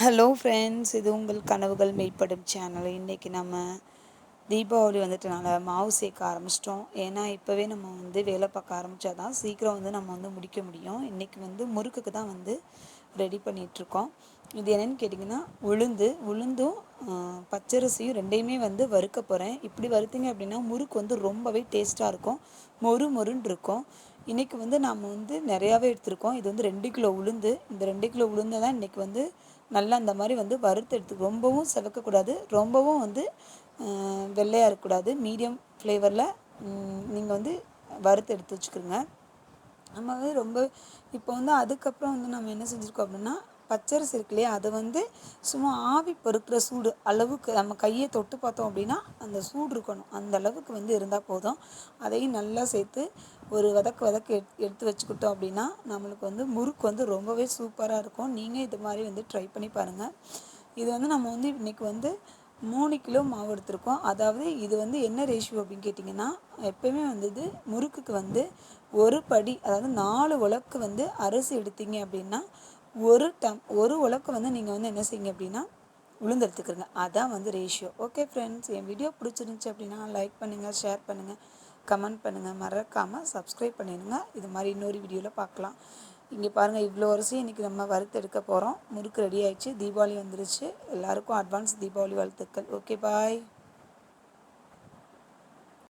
Hello friends இது உங்கள் கனவுகள் மெய்ப்படும் சேனல் இன்றைக்கி நம்ம தீபாவளி வந்துட்டனால மாவு சேர்க்க ஆரம்பிச்சிட்டோம். ஏன்னா இப்போவே நம்ம வந்து வேலை பார்க்க ஆரம்பித்தா தான் சீக்கிரம் வந்து நம்ம வந்து முடிக்க முடியும். இன்றைக்கி வந்து முறுக்குக்கு தான் வந்து ரெடி பண்ணிகிட்ருக்கோம் இது என்னென்னு கேட்டிங்கன்னா உளுந்து உளுந்தும் பச்சரிசியும் ரெண்டையுமே வந்து வறுக்க போகிறேன் இப்படி வறுத்தீங்க அப்படின்னா முறுக்கு வந்து ரொம்பவே டேஸ்ட்டாக இருக்கும். மொறு மொறுன்னு இருக்கும். இன்றைக்கி வந்து நாம் வந்து நிறையாவே எடுத்திருக்கோம். இது வந்து ரெண்டு கிலோ உளுந்து. இந்த ரெண்டு கிலோ உளுந்தை தான் இன்றைக்கி வந்து நல்லா அந்த மாதிரி வந்து வறுத்து எடுத்து ரொம்பவும் செவக்கக்கூடாது. ரொம்பவும் வந்து வெள்ளையாக இருக்கக்கூடாது. மீடியம் ஃப்ளேவரில் நீங்கள் வந்து வறுத்து எடுத்து வச்சுக்கிறோங்க நம்ம வந்து ரொம்ப இப்போ வந்து அதுக்கப்புறம் வந்து நம்ம என்ன செஞ்சுருக்கோம் அப்படின்னா பச்சரிசி இருக்கு இல்லையா அதை வந்து சும்மா ஆவி பொறுக்கிற சூடு அளவுக்கு நம்ம கையை தொட்டு பார்த்தோம் அப்படின்னா அந்த சூடு இருக்கணும். அந்த அளவுக்கு வந்து இருந்தால் போதும். அதையும் நல்லா சேர்த்து ஒரு வதக்கு வதக்கு எட் எடுத்து வச்சுக்கிட்டோம் அப்படின்னா நம்மளுக்கு வந்து முறுக்கு வந்து ரொம்பவே சூப்பராக இருக்கும். நீங்கள் இது மாதிரி வந்து ட்ரை பண்ணி பாருங்கள் இது வந்து நம்ம வந்து இன்றைக்கி வந்து மூணு கிலோ மாவு எடுத்திருக்கோம். அதாவது இது வந்து என்ன ரேஷியோ அப்படின்னு கேட்டிங்கன்னா எப்போயுமே வந்து இது முறுக்குக்கு வந்து ஒரு படி அதாவது நாலு உலக்கு வந்து அரிசி எடுத்தீங்க அப்படின்னா ஒரு டம் ஒரு உலக்கு வந்து நீங்கள் வந்து என்ன செய்யுங்க அப்படின்னா உளுந்து எடுத்துக்கிறங்க அதான் வந்து ரேஷியோ ஓகே ஃப்ரெண்ட்ஸ் என் வீடியோ பிடிச்சிருந்துச்சி அப்படின்னா லைக் பண்ணுங்கள் ஷேர் பண்ணுங்கள் கமெண்ட் பண்ணுங்கள் மறக்காமல் சப்ஸ்கிரைப் பண்ணிடுங்க. இது மாதிரி இன்னொரு வீடியோவில் பார்க்கலாம். இங்கே பாருங்கள் இவ்வளோ வருஷம் இன்றைக்கி நம்ம வறுத்து எடுக்க போகிறோம் முறுக்கு ரெடி ஆயிடுச்சு. தீபாவளி வந்துருச்சு. எல்லாருக்கும் அட்வான்ஸ் தீபாவளி வாழ்த்துக்கள். Okay bye